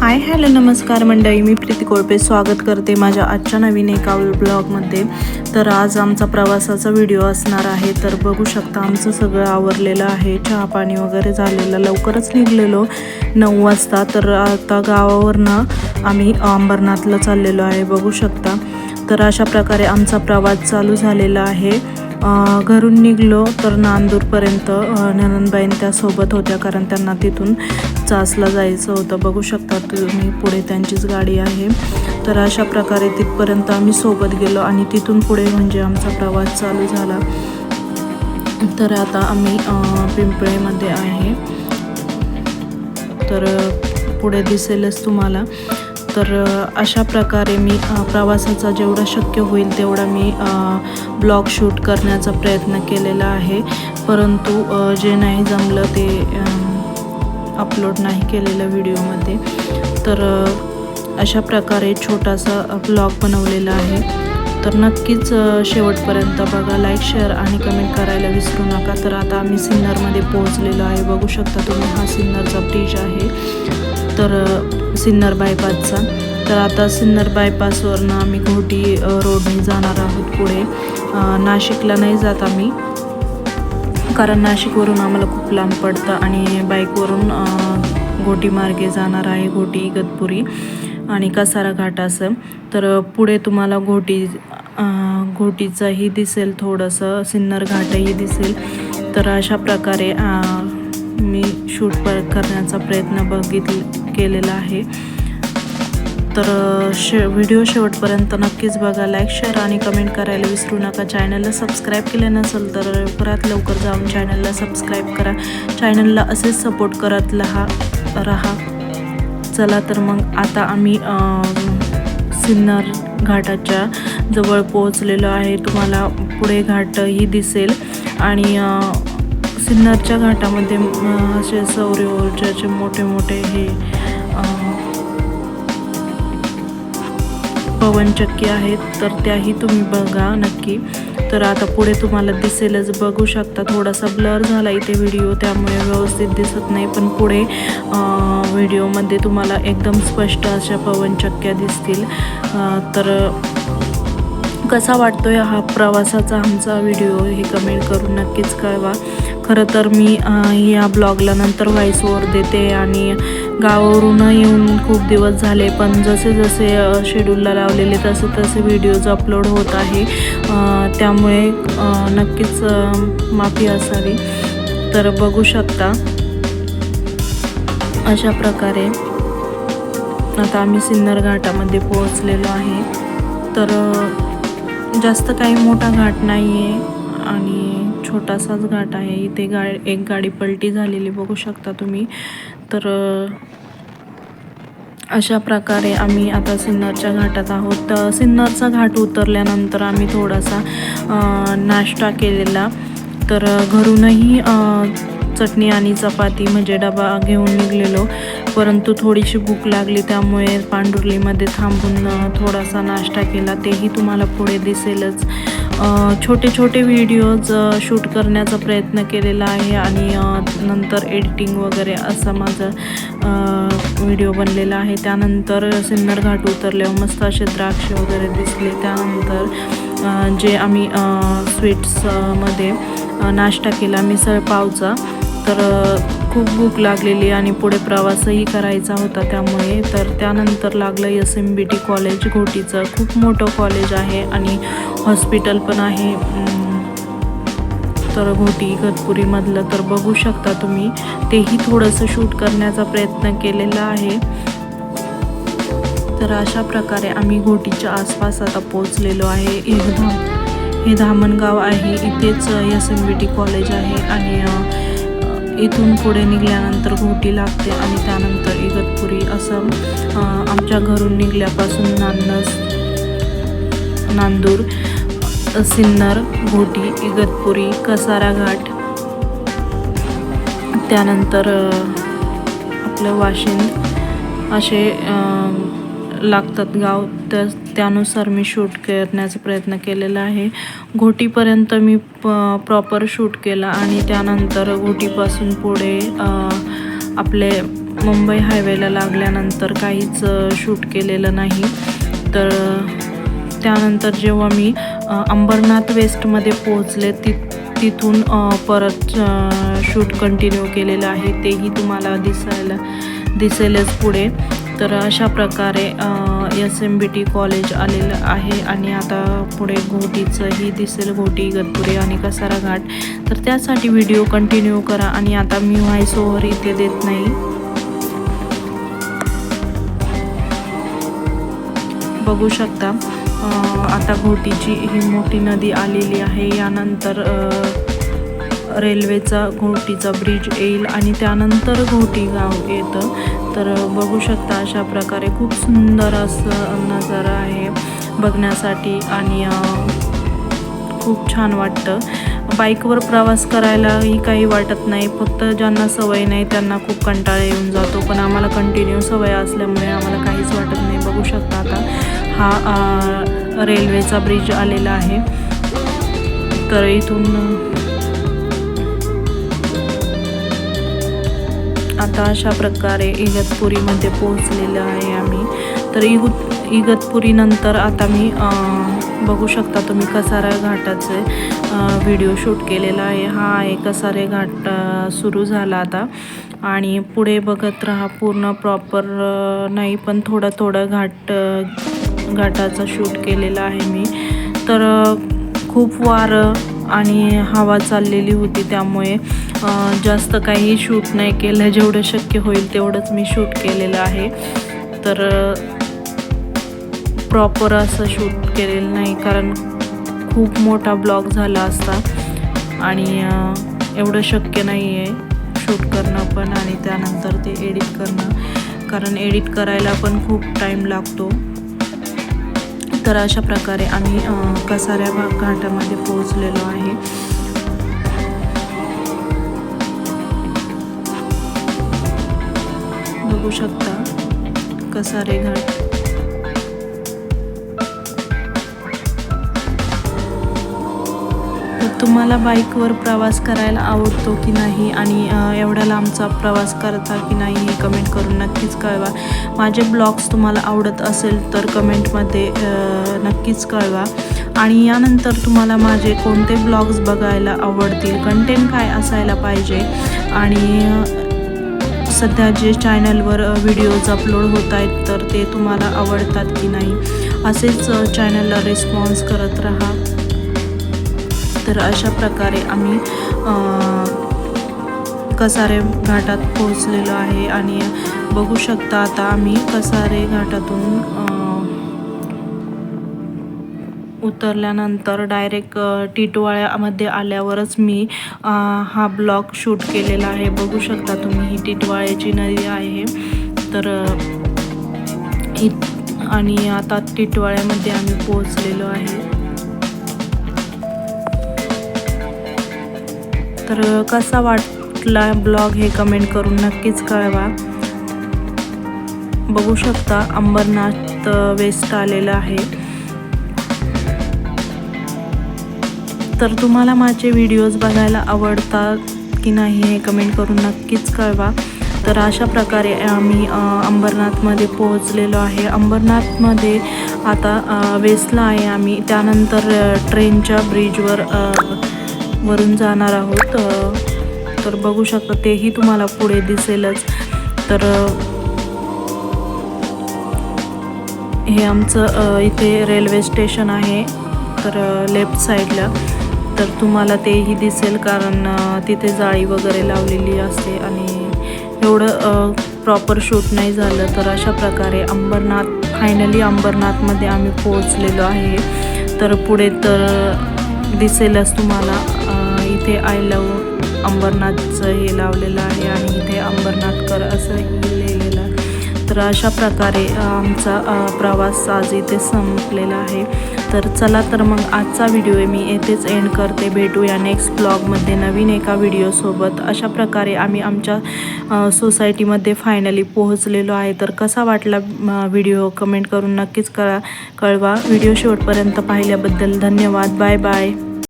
Hi hello नमस्कार मंडळी. मी प्रीती कोळपे स्वागत करते माझ्या आजच्या नवीन एका ब्लॉगमध्ये तर आज आमचा प्रवासाचा व्हिडिओ असणार आहे. तर बघू शकता आमचं सगळं आवरलेलं आहे. चहा पाणी वगैरे झालेलं. लवकरच निघलेलो नऊ वाजता. तर आता गावावरनं आम्ही अंबरनाथला चाललेलो आहे. बघू शकता. तर अशा प्रकारे आमचा प्रवास चालू झालेला आहे. घरून निघलो तर नांदूरपर्यंत ननंदबाईन त्यासोबत होत्या. कारण त्यांना तिथून चासला जायचं होतं. बघू शकता तुम्ही पुढे त्यांचीच गाडी आहे. तर अशा प्रकारे तिथपर्यंत आम्ही सोबत गेलो आणि तिथून पुढे म्हणजे आमचा प्रवास चालू झाला. तर आता आम्ही पिंपळेमध्ये आहे. तर पुढे दिसेलच तुम्हाला. तर अशा प्रकारे मी प्रवासाचा जेवढा शक्य होईल तेवढा मी ब्लॉग शूट करण्याचा प्रयत्न केलेला आहे. परंतु जे नाही जमलं ते अपलोड नाही केलेलं व्हिडिओमध्ये तर अशा प्रकारे छोटासा ब्लॉग बनवलेला आहे. तर नक्कीच शेवटपर्यंत बघा. लाईक शेअर आणि कमेंट करायला विसरू नका. तर आता आम्ही सिन्नरमध्ये पोहोचलेलो आहे. बघू शकता तुम्ही हा सिन्नरचा ब्रिज आहे. तर सिन्नर बायपासचा तर आता सिन्नर बायपासवरनं आम्ही घोटी रोडने जाणार आहोत पुढे. नाशिकला नाही जात आम्ही. कारण नाशिकवरून आम्हाला खूप लांब पडतं आणि बाईकवरून अ, घोटी मार्गे जाणार आहे घोटी इगतपुरी आणि कसारा घाट असं. तर पुढे तुम्हाला घोटी घोटीचंही दिसेल थोडंसं सिन्नर घाटही दिसेल. तर अशा प्रकारे मी शूट पर करण्याचा प्रयत्न बघितल केलेला आहे. तर शे व्हिडिओ शेवटपर्यंत नक्कीच बघा. लाईक शेअर आणि कमेंट करायला विसरू नका. चॅनलला सबस्क्राईब केलं नसेल तर लवकरात लवकर जाऊन चॅनलला सबस्क्राईब करा. चॅनलला असेच सपोर्ट करत लहा राहा. चला तर मग आता आम्ही सिन्नर घाटाच्या जवळ पोहोचलेलो आहे. तुम्हाला पुढे घाटही दिसेल. आणि सिन्नरच्या घाटामध्ये असे सौर ऊर्जाचे मोठे मोठे हे पवनचक्की आहेत तर त्याही तुम्ही बघा नक्की. तर आता पुढे तुम्हाला दिसेलच बघू शकता थोडासा ब्लर झाला इथे व्हिडिओ त्यामुळे व्यवस्थित दिसत नाही पण पुढे व्हिडिओमध्ये तुम्हाला एकदम स्पष्ट अशा पवनचक्क्या दिसतील. तर कसा वाटतोय हा प्रवासाचा आमचा व्हिडिओ हे कमेंट करून नक्कीच कळवा. खरं तर मी या ब्लॉगला नंतर व्हॉइस ओव्हर देते आणि गावावरून येऊन खूप दिवस झाले पण जसे जसे शेड्यूलला लावलेले तसे तसे व्हिडिओज अपलोड होत आहे. त्यामुळे नक्कीच माफी असावी. तर बघू शकता. अशा प्रकारे आता आम्ही सिन्नर घाटामध्ये पोहोचलेलो आहे. तर जास्त काही मोठा घाट नाही आहे आणि छोटासाच घाट आहे. इथे गा एक गाडी पलटी झालेली बघू शकता तुम्ही. तर अशा प्रकारे आम्ही आता सिन्नरच्या घाटात आहोत. तर सिन्नरचा घाट उतरल्यानंतर आम्ही थोडासा नाश्ता केलेला. तर घरूनही चटणी आणि चपाती म्हणजे डबा घेऊन निघलेलो. परंतु थोडीशी भूक लागली त्यामुळे पांडुर्लीमध्ये थांबून थोडासा नाश्ता केला. तेही तुम्हाला पुढे दिसेलच. छोटे छोटे व्हिडिओज शूट करण्याचा प्रयत्न केलेला आहे आणि नंतर एडिटिंग वगैरे असा माझा व्हिडिओ बनलेला आहे. त्यानंतर सिन्नर घाट उतरल्यावर मस्त असे द्राक्ष वगैरे दिसले. त्यानंतर जे आम्ही स्वीट्समध्ये नाश्ता केला मिसळ पावचा. तर खूप भूक लागलेली आणि पुढे प्रवासही करायचा होता त्यामुळे. तर त्यानंतर लागलं S M B T college घोटीचं. खूप मोठं कॉलेज आहे आणि हॉस्पिटल पण आहे. तर घोटी इगतपुरीमधलं तर बघू शकता तुम्ही. तेही थोडंसं शूट करण्याचा प्रयत्न केलेला आहे. तर अशा प्रकारे आम्ही घोटीच्या आसपास आता पोचलेलो आहे. एकदम धाम हे धामणगाव आहे. इथेच S M B T college आहे आणि इथून पुढे निघाल्यानंतर घोटी लागते आणि त्यानंतर इगतपुरी असं आमच्या घरून निघल्यापासून नांदस नांदूर सिन्नर घोटी इगतपुरी कसारा घाट त्यानंतर आपलं वाशिंद असे लागतात गाव. त्या त्यानुसार मी शूट करण्याचा प्रयत्न केलेला आहे. घोटीपर्यंत मी प प्रॉपर शूट केला आणि त्यानंतर घोटीपासून पुढे आपले मुंबई हायवेला लागल्यानंतर काहीच शूट केलेलं नाही. तर त्यानंतर जेव्हा मी अंबरनाथ वेस्टमध्ये पोहोचले ति तिथून परत शूट कंटिन्यू केलेलं आहे तेही तुम्हाला दिसायला दिसेलच पुढे. तर अशा प्रकारे S M B T college आलेलं आहे. आणि आता पुढे घोटीचंही दिसेल. घोटी इगतपुरी आणि कसारा घाट तर त्यासाठी व्हिडिओ कंटिन्यू करा. आणि आता मी व्हॉइस ओव्हर इथे देत नाही. बघू शकता. आता घोटीची ही मोठी नदी आलेली आहे. यानंतर रेल्वेचा घोटीचा ब्रिज येईल आणि त्यानंतर घोटी गाव येतं. तर बघू शकता अशा प्रकारे खूप सुंदर असं नजारा आहे बघण्यासाठी आणि खूप छान वाटतं. बाईकवर प्रवास करायलाही काही वाटत नाही. फक्त ज्यांना सवय नाही त्यांना खूप कंटाळा येऊन जातो. पण आम्हाला कंटिन्यू सवय असल्यामुळे आम्हाला काहीच वाटत नाही. बघू शकता आता हा रेल्वेचा ब्रिज आलेला आहे. तर इथून आता अशा प्रकारे इगतपुरीमध्ये पोहोचलेलं आहे आम्ही. तर इगु इगतपुरीनंतर आता मी बघू शकता तुम्ही कसारा घाटाचे व्हिडिओ शूट केलेला आहे. हा आहे कसारे घाट सुरू झाला आता. आणि पुढे बघत राहा पूर्ण प्रॉपर नाही पण थोडं थोडं घाट घाटाचा शूट केलेला आहे मी. तर खूप वारं आणि हवा चाललेली होती त्यामुळे जास्त काही शूट नाही केलं. जेवढं शक्य होईल तेवढंच मी शूट केलेलं आहे. तर प्रॉपर असं शूट केलेलं नाही कारण खूप मोठा ब्लॉग झाला असता. आणि एवढं शक्य नाही आहे शूट करणं पण आणि त्यानंतर ते एडिट करणं. कारण एडिट करायला पण खूप टाईम लागतो. तर अशा प्रकारे आम्ही कसाऱ्या घाटामध्ये पोहोचलेलो आहे. बघू शकता कसारे घाट. तुम्हाला बाईकवर प्रवास करायला आवडतो की नाही आणि एवढा लांबचा प्रवास करता की नाही हे कमेंट करून नक्कीच कळवा. माझे ब्लॉग्स तुम्हाला आवडत असेल तर कमेंटमध्ये नक्कीच कळवा. आणि यानंतर तुम्हाला माझे कोणते ब्लॉग्स बघायला आवडतील कंटेंट काय असायला पाहिजे आणि सध्या जे चॅनलवर व्हिडिओज अपलोड होत आहेत तर ते तुम्हाला आवडतात की नाही असेच चॅनलला रिस्पॉन्स करत राहा. तर अशा प्रकारे आम्ही कसारे घाटात पोहोचलेलो आहे आणि बघू शकता आता आम्ही कसारे घाटातून उतरल्यानंतर डायरेक्ट टिटवाळ्यामध्ये आल्यावरच मी हा ब्लॉग शूट केलेला आहे. बघू शकता तुम्ही ही टिटवाळ्याची नदी आहे. तर आणि आता टिटवाळ्यामध्ये आम्ही पोहोचलेलो आहे. तर कसा वाटला ब्लॉग हे कमेंट करून नक्कीच कळवा. बघू शकता अंबरनाथ वेस्ट आलेलं आहे. तर तुम्हाला माझे व्हिडिओज बघायला आवडतात की नाही हे कमेंट करून नक्कीच कळवा. तर अशा प्रकारे आम्ही अंबरनाथमध्ये पोहोचलेलो आहे. अंबरनाथमध्ये आता वेस्टला आहे आम्ही. त्यानंतर ट्रेनच्या ब्रिजवर वरून जाणार आहोत. तर बघू शकता तेही तुम्हाला पुढे दिसेलच. तर हे आमचं इथे रेल्वे स्टेशन आहे. तर लेफ्ट साईडला. तर तुम्हाला तेही दिसेल कारण तिथे जाळी वगैरे लावलेली असते आणि एवढं प्रॉपर शूट नाही झालं. तर अशा प्रकारे अंबरनाथ फायनली अंबरनाथमध्ये आम्ही पोहोचलेलो आहे. तर पुढे तर दिसेलच तुम्हाला. इथे आय लव अंबरनाथचं हे लावलेलं आहे आणि इथे अंबरनाथकर असंही लिहिलेलं आहे. तर अशा प्रकारे आमचा प्रवास आज इथे संपलेला आहे. तर चला तर मग आजचा व्हिडिओ मी येथेच एंड करते. भेटूया नेक्स्ट ब्लॉगमध्ये नवीन एका व्हिडिओसोबत अशा प्रकारे आम्ही आमच्या सोसायटीमध्ये फायनली पोहोचलेलो आहे. तर कसा वाटला व्हिडिओ कमेंट करून नक्कीच कळा कळवा. व्हिडिओ शेवटपर्यंत पाहिल्याबद्दल धन्यवाद. Bye bye